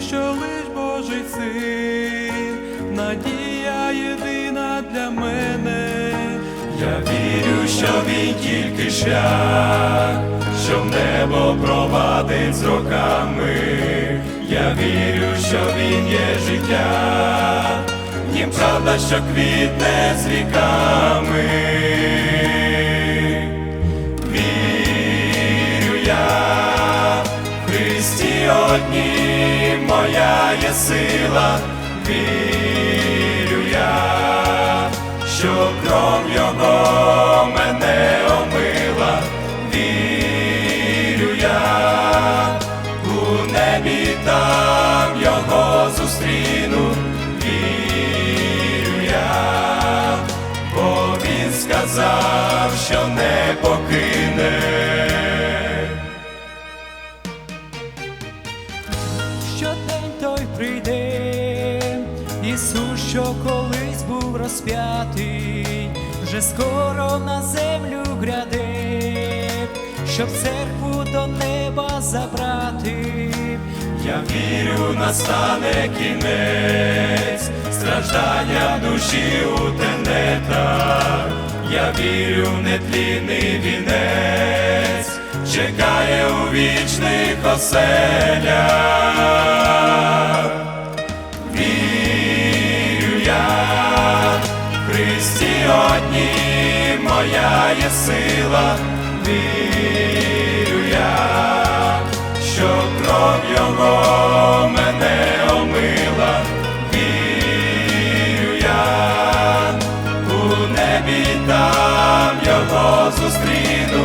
що лиш Божий син, надія єдина для мене, я вірю, що він тільки шлях, що в небо провадить з роками. Я вірю, що він є життя, Нім правда, що квітне з віками. Христі моя є сила, вірю я, що кров його мене омила, вірю я, у небі там його зустріну, вірю я, бо він сказав, Ісус, що колись був розп'ятий, вже скоро на землю гряде, щоб церкву до неба забрати. Я вірю, настане кінець, страждання душі у тенетах. Я вірю, нетлінний вінець, чекає у вічних оселях. Христі одні моя є сила, вірю я, що кров його мене омила, вірю я, у небі там його зустріну,